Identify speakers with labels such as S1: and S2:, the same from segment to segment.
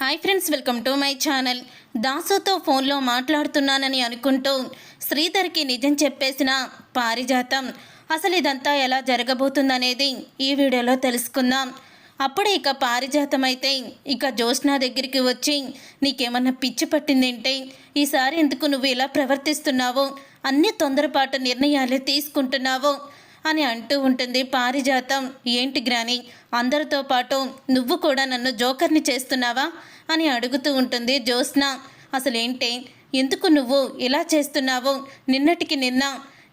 S1: Hi friends welcome to my channel దాసుతో ఫోన్లో మాట్లాడుతున్నానని అనుకుంటూ శ్రీధర్కి నిజం చెప్పేసిన పారిజాతం. అసలు ఇదంతా ఎలా జరగబోతుందనేది ఈ వీడియోలో తెలుసుకుందాం. అప్పుడే ఇక పారిజాతం అయితే ఇక జ్యోత్స్న దగ్గరికి వచ్చి నీకేమన్నా పిచ్చి పట్టిందేంటే? ఈసారి ఎందుకు నువ్వు ఇలా ప్రవర్తిస్తున్నావో? అన్ని తొందరపాటు నిర్ణయాలు తీసుకుంటున్నావో. అని అంటూ ఉంటుంది. పారిజాతం ఏంటి గ్రాని అందరితో పాటు నువ్వు కూడా నన్ను జోకర్ని చేస్తున్నావా? అని అడుగుతూ ఉంటుంది జ్యోత్స్న. అసలేంటి ఎందుకు నువ్వు ఇలా చేస్తున్నావు? నిన్నటికి నిన్న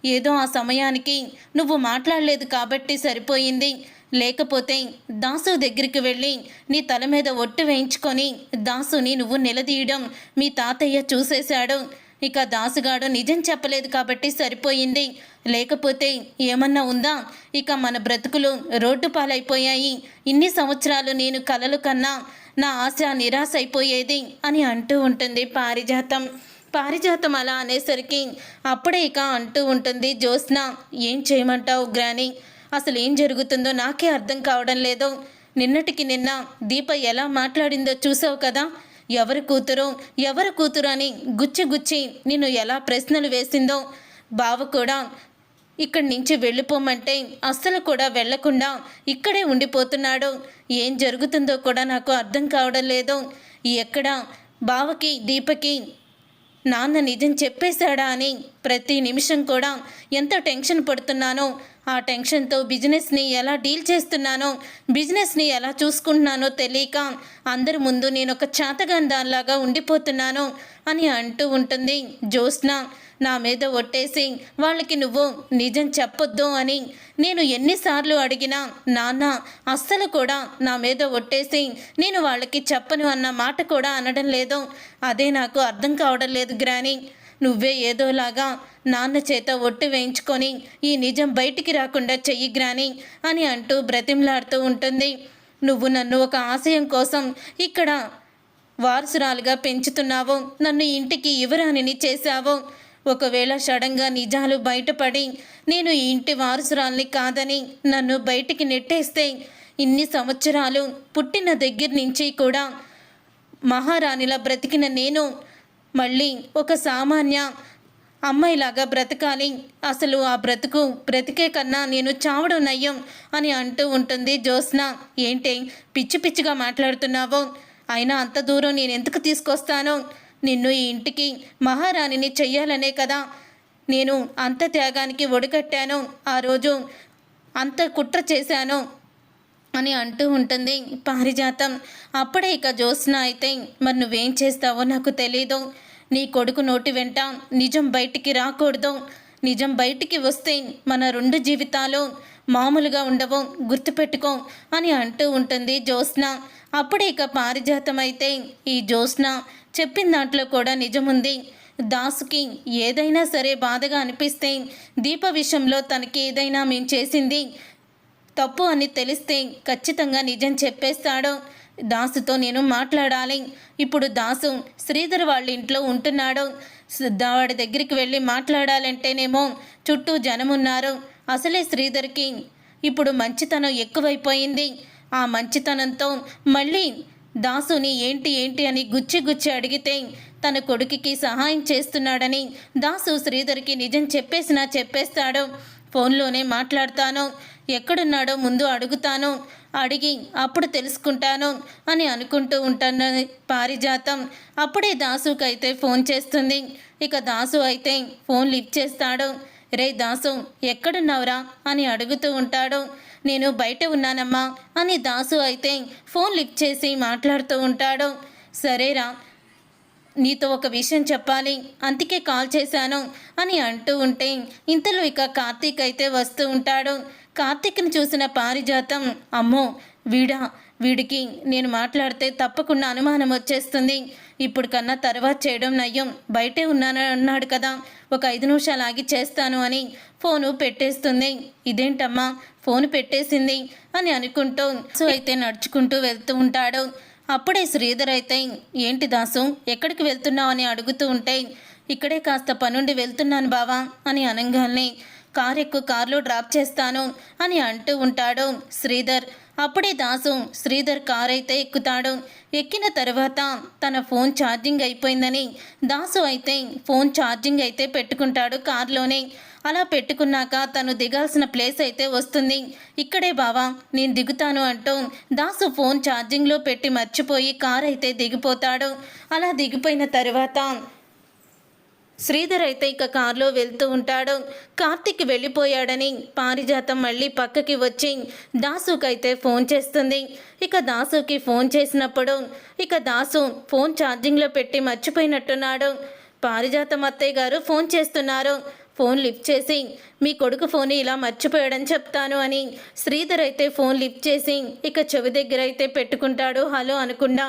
S1: ఏదో ఆ సమయానికి నువ్వు మాట్లాడలేదు కాబట్టి సరిపోయింది. లేకపోతే దాసు దగ్గరికి వెళ్ళి నీ తల మీద ఒట్టు వేయించుకొని దాసుని నువ్వు నిలదీయడం మీ తాతయ్య చూసేశాడు. ఇక దాసుగాడు నిజం చెప్పలేదు కాబట్టి సరిపోయింది. లేకపోతే ఏమన్నా ఉందా? ఇక మన బ్రతుకులు రోడ్డు పాలైపోయాయి. ఇన్ని సంవత్సరాలు నేను కలలు కన్నా నా ఆశ నిరాశ అయిపోయేది అని అంటూ ఉంటుంది పారిజాతం. పారిజాతం అలా అనేసరికి అప్పుడే ఇక అంటూ ఉంటుంది జ్యోత్స్న ఏం చేయమంటావు గ్రాని? అసలు ఏం జరుగుతుందో నాకే అర్థం కావడం లేదు. నిన్నటికి నిన్న దీప ఎలా మాట్లాడిందో చూసావు కదా? ఎవరి కూతురు ఎవరి కూతురు అని గుచ్చి గుచ్చి నిన్ను ఎలా ప్రశ్నలు వేసిందో బావ కూడా ఇక్కడి నుంచి వెళ్ళిపోమంటే అస్సలు కూడా వెళ్ళకుండా ఇక్కడే ఉండిపోతున్నాడు. ఏం జరుగుతుందో కూడా నాకు అర్థం కావడం లేదు. ఎక్కడ బావకి దీపకి నాన్న నిజం చెప్పేశాడా అని ప్రతి నిమిషం కూడా ఎంత టెన్షన్ పడుతున్నానో ఆ టెన్షన్తో బిజినెస్ని ఎలా డీల్ చేస్తున్నానో బిజినెస్ని ఎలా చూసుకుంటున్నానో తెలియక అందరి ముందు నేను ఒక చాతగాన్ దానిలాగా ఉండిపోతున్నాను అని అంటూ ఉంటుంది జ్యోత్స్న. నా మీద ఒట్టేసి వాళ్ళకి నువ్వు నిజం చెప్పొద్దు అని నేను ఎన్నిసార్లు అడిగినా నాన్న అస్సలు కూడా నా మీద ఒట్టేసి నేను వాళ్ళకి చెప్పను అన్న మాట కూడా అనడం లేదు. అదే నాకు అర్థం కావడం లేదు గ్రాని. నువ్వే ఏదోలాగా నాన్న చేత ఒట్టు వేయించుకొని ఈ నిజం బయటికి రాకుండా చెయ్యి గ్రాని అని అంటూ బ్రతిమలాడుతూ ఉంటుంది. నువ్వు నన్ను ఒక ఆశయం కోసం ఇక్కడ వారసురాలుగా పెంచుతున్నావు. నన్ను ఇంటికి యువరాణిని చేశావు. ఒకవేళ సడన్గా నిజాలు బయటపడి నేను ఇంటి వారసురాల్ని కాదని నన్ను బయటికి నెట్టేస్తే ఇన్ని సంవత్సరాలు పుట్టిన దగ్గర నుంచి కూడా మహారాణిలా బ్రతికిన నేను మళ్ళీ ఒక సామాన్య అమ్మాయిలాగా బ్రతకాలి. అసలు ఆ బ్రతుకు బ్రతికే కన్నా నేను చావడం నయ్యం అని అంటూ ఉంటుంది జ్యోత్స్న. ఏంటి పిచ్చి పిచ్చిగా మాట్లాడుతున్నావు? అయినా అంత దూరం నేను ఎందుకు తీసుకొస్తానో? నిన్ను ఈ ఇంటికి మహారాణిని చెయ్యాలనే కదా. నేను అంత త్యాగానికి ఒడిగట్టాను. ఆ రోజు అంత కుట్ర చేశాను అని అంటూ ఉంటుంది పారిజాతం. అప్పుడే ఇక జ్యోత్స్న అయితే మరి నువ్వేం చేస్తావో నాకు తెలీదు. నీ కొడుకు నోటి వెంట నిజం బయటికి రాకూడదు. నిజం బయటికి వస్తే మన రెండు జీవితాలు మామూలుగా ఉండవు. గుర్తుపెట్టుకో అని అంటూ ఉంటుంది జ్యోత్స్న. అప్పుడే ఇక పారిజాతం అయితే ఈ జ్యోత్స్న చెప్పిన దాంట్లో కూడా నిజముంది. దాసుకి ఏదైనా సరే బాధగా అనిపిస్తే దీప విషయంలో తనకి ఏదైనా మేము చేసింది తప్పు అని తెలిస్తే ఖచ్చితంగా నిజం చెప్పేస్తాడు. దాసుతో నేను మాట్లాడాలి. ఇప్పుడు దాసు శ్రీధర్ వాళ్ళ ఇంట్లో ఉంటున్నాడు. వాడి దగ్గరికి వెళ్ళి మాట్లాడాలంటేనేమో చుట్టూ జనమున్నారు. అసలే శ్రీధర్కి ఇప్పుడు మంచితనం ఎక్కువైపోయింది. ఆ మంచితనంతో మళ్ళీ దాసుని ఏంటి ఏంటి అని గుచ్చి గుచ్చి అడిగితే తన కొడుకుకి సహాయం చేస్తున్నాడని దాసు శ్రీధర్కి నిజం చెప్పేసినా చెప్పేస్తాడు. ఫోన్లోనే మాట్లాడతాను. ఎక్కడున్నాడో ముందు అడుగుతాను. అడిగి అప్పుడు తెలుసుకుంటాను అని అనుకుంటూ ఉంటాను. పారిజాతం. అప్పుడే దాసుకైతే ఫోన్ చేస్తుంది. ఇక దాసు అయితే ఫోన్ లిఫ్ట్ చేస్తాడు. రే దాసు ఎక్కడున్నావురా అని అడుగుతూ ఉంటాడు. నేను బయట ఉన్నానమ్మా అని దాసు అయితే ఫోన్ లిఫ్ట్ చేసి మాట్లాడుతూ ఉంటాడు. సరేరా నీతో ఒక విషయం చెప్పాలి. అందుకే కాల్ చేశాను అని అంటూ ఉంటే ఇంతలో ఇక కార్తీక్ అయితే వస్తూ ఉంటాడు. కార్తిక్ని చూసిన పారిజాతం అమ్మో వీడా వీడికి నేను మాట్లాడితే తప్పకుండా అనుమానం వచ్చేస్తుంది. ఇప్పుడు కన్నా తర్వాత చేయడం నయ్యం. బయటే ఉన్నాను అన్నాడు కదా. ఒక ఐదు నిమిషాలు ఆగి చేస్తాను అని ఫోను పెట్టేస్తుంది. ఇదేంటమ్మా? ఫోన్ పెట్టేసింది అని అనుకుంటూ సో అయితే నడుచుకుంటూ వెళ్తూ ఉంటాడు. అప్పుడే శ్రీధర్ అయితే ఏంటి దాసు ఎక్కడికి వెళ్తున్నావు? అని అడుగుతూ ఉంటే ఇక్కడే కాస్త పనుండి వెళ్తున్నాను బావా అని అనగానే కార్ ఎక్కువ కార్లో డ్రాప్ చేస్తాను అని అంటూ ఉంటాడు శ్రీధర్. అప్పుడే దాసు శ్రీధర్ కార్ అయితే ఎక్కుతాడు. ఎక్కిన తర్వాత తన ఫోన్ ఛార్జింగ్ అయిపోయిందని దాసు అయితే ఫోన్ ఛార్జింగ్ అయితే పెట్టుకుంటాడు కార్లోనే. అలా పెట్టుకున్నాక తను దిగాల్సిన ప్లేస్ అయితే వస్తుంది. ఇక్కడే బావా నేను దిగుతాను అంటూ దాసు ఫోన్ ఛార్జింగ్లో పెట్టి మర్చిపోయి కార్ అయితే దిగిపోతాడు. అలా దిగిపోయిన తర్వాత శ్రీధర్ అయితే ఇక కారులో వెళ్తూ ఉంటాడు. కార్తిక్ వెళ్ళిపోయాడని పారిజాతం మళ్ళీ పక్కకి వచ్చి దాసుకైతే ఫోన్ చేస్తుంది. ఇక దాసుకి ఫోన్ చేసినప్పుడు ఇక దాసు ఫోన్ ఛార్జింగ్లో పెట్టి మర్చిపోయినట్టున్నాడు. పారిజాతం అత్తయ్య గారు ఫోన్ చేస్తున్నారు. ఫోన్ లిఫ్ట్ చేసి మీ కొడుకు ఫోన్ ఇలా మర్చిపోయాడని చెప్తాను అని శ్రీధర్ అయితే ఫోన్ లిఫ్ట్ చేసి ఇక చెవి దగ్గర అయితే పెట్టుకుంటాడు. హలో అనుకుండా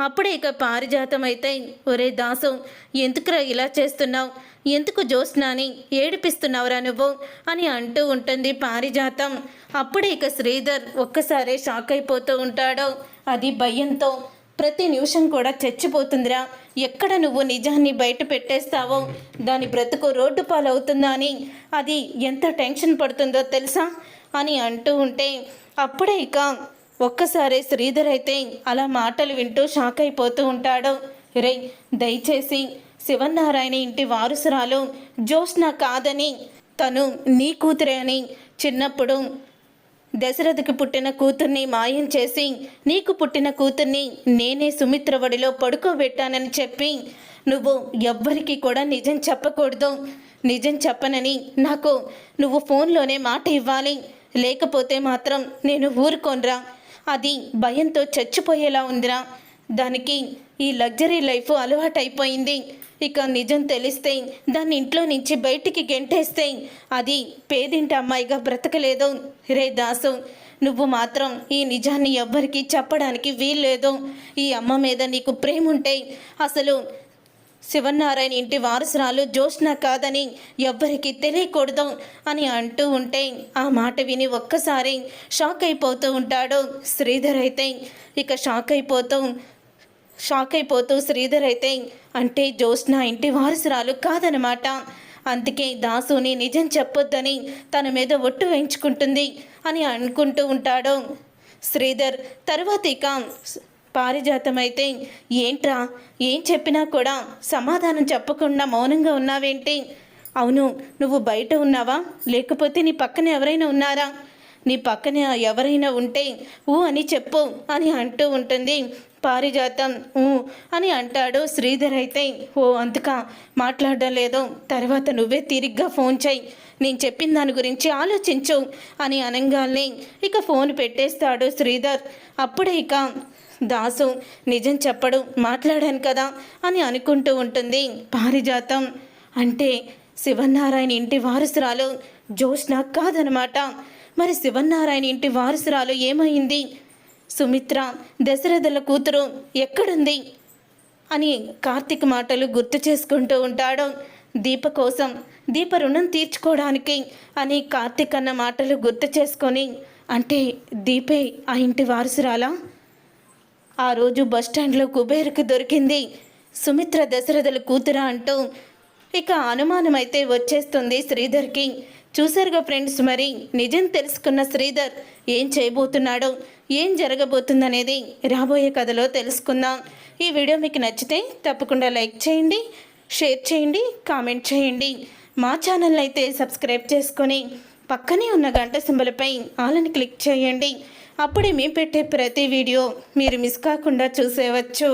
S1: అప్పుడే ఇక పారిజాతం అయితే ఒరే దాసు ఎందుకురా ఇలా చేస్తున్నావు? ఎందుకు జోస్నాని ఏడిపిస్తున్నావురా నువ్వు? అని అంటూ ఉంటుంది పారిజాతం. అప్పుడే ఇక శ్రీధర్ ఒక్కసారే షాక్ అయిపోతూ ఉంటాడు. అది భయంతో. ప్రతి నిమిషం కూడా చచ్చిపోతుందిరా. ఎక్కడ నువ్వు నిజాన్ని బయట పెట్టేస్తావో? దాని బ్రతుకు రోడ్డు పాలవుతుందా అని? అది ఎంత టెన్షన్ పడుతుందో తెలుసా? అని అంటూ ఉంటే అప్పుడే ఇక ఒక్కసారి శ్రీధర్ అయితే అలా మాటలు వింటూ షాక్ అయిపోతూ ఉంటాడు. రే దయచేసి శివనారాయణ ఇంటి వారసురాలు జోష్న కాదని తను నీ కూతురే అని చిన్నప్పుడు దశరథకి పుట్టిన కూతుర్ని మాయం చేసి నీకు పుట్టిన కూతుర్ని నేనే సుమిత్రవడిలో పడుకోబెట్టానని చెప్పి నువ్వు ఎవ్వరికి కూడా నిజం చెప్పకూడదు. నిజం చెప్పనని నాకు నువ్వు ఫోన్లోనే మాట ఇవ్వాలి. లేకపోతే మాత్రం నేను ఊరుకోనరా. అది భయంతో చచ్చిపోయేలా ఉందిరా. దానికి ఈ లగ్జరీ లైఫ్ అలవాటైపోయింది. ఇక నిజం తెలిస్తే దాన్ని ఇంట్లో నుంచి బయటికి గెంటేస్తే అది పేదింటి అమ్మాయిగా బ్రతకలేదు. రే దాసు నువ్వు మాత్రం ఈ నిజాన్ని ఎవ్వరికీ చెప్పడానికి వీల్లేదు. ఈ అమ్మ మీద నీకు ప్రేమ ఉంటే అసలు శివనారాయణ ఇంటి వారసురాలు జోష్న కాదని ఎవ్వరికి తెలియకూడదు అని అంటూ ఉంటే ఆ మాట విని ఒక్కసారి షాక్ అయిపోతూ ఉంటాడు శ్రీధర్ అయితే. ఇక షాక్ అయిపోతూ షాక్ అయిపోతూ శ్రీధర్ అయితే అంటే జోష్న ఇంటి వారసురాలు కాదనమాట అందుకే దాసుని నిజం చెప్పొద్దని తన మీద ఒట్టు వేయించుకుంటుంది అని అనుకుంటూ ఉంటాడు శ్రీధర్. తర్వాత ఇక పారిజాతం అయితే ఏంట్రా? ఏం చెప్పినా కూడా సమాధానం చెప్పకుండా మౌనంగా ఉన్నావేంటి? అవును నువ్వు బయట ఉన్నావా? లేకపోతే నీ పక్కన ఎవరైనా ఉన్నారా? నీ పక్కన ఎవరైనా ఉంటే ఊ అని చెప్పు అని అంటూ ఉంటుంది పారిజాతం. ఊ అని అంటాడు శ్రీధర్ అయితే. ఓ అంతక మాట్లాడడం లేదు. తర్వాత నువ్వే తిరిగ్గా ఫోన్ చేయి. నేను చెప్పిన దాని గురించి ఆలోచించు అని అనగానే ఇక ఫోన్ పెట్టేస్తాడు శ్రీధర్. అప్పుడే ఇక దాసు నిజం చెప్పడు మాట్లాడాను కదా అని అనుకుంటూ ఉంటుంది పారిజాతం. అంటే శివనారాయణ ఇంటి వారసురాలు జోష్న కాదనమాట. మరి శివనారాయణ ఇంటి వారసురాలు ఏమైంది? సుమిత్ర దశరథుల కూతురు ఎక్కడుంది? అని కార్తీక్ మాటలు గుర్తు చేసుకుంటూ ఉంటాడు. దీప కోసం దీప రుణం తీర్చుకోవడానికి అని కార్తీక్ అన్న మాటలు గుర్తు చేసుకొని అంటే దీపే ఆ ఇంటి వారసురాలా? ఆ రోజు బస్టాండ్లో కుబేరుకు దొరికింది సుమిత్ర దశరథుల కూతురా అంటూ. ఇక అనుమానం అయితే వచ్చేస్తుంది శ్రీధర్కి. చూసారుగా ఫ్రెండ్స్ మరి నిజం తెలుసుకున్న శ్రీధర్ ఏం చేయబోతున్నాడో ఏం జరగబోతుందనేది రాబోయే కథలో తెలుసుకుందాం. ఈ వీడియో మీకు నచ్చితే తప్పకుండా లైక్ చేయండి షేర్ చేయండి కామెంట్ చేయండి. మా ఛానల్ అయితే సబ్స్క్రైబ్ చేసుకొని పక్కనే ఉన్న గంట సింబలపై ఆలని క్లిక్ చేయండి. అప్పుడే మేము పెట్టే ప్రతి వీడియో మీరు మిస్ కాకుండా చూసేవచ్చు.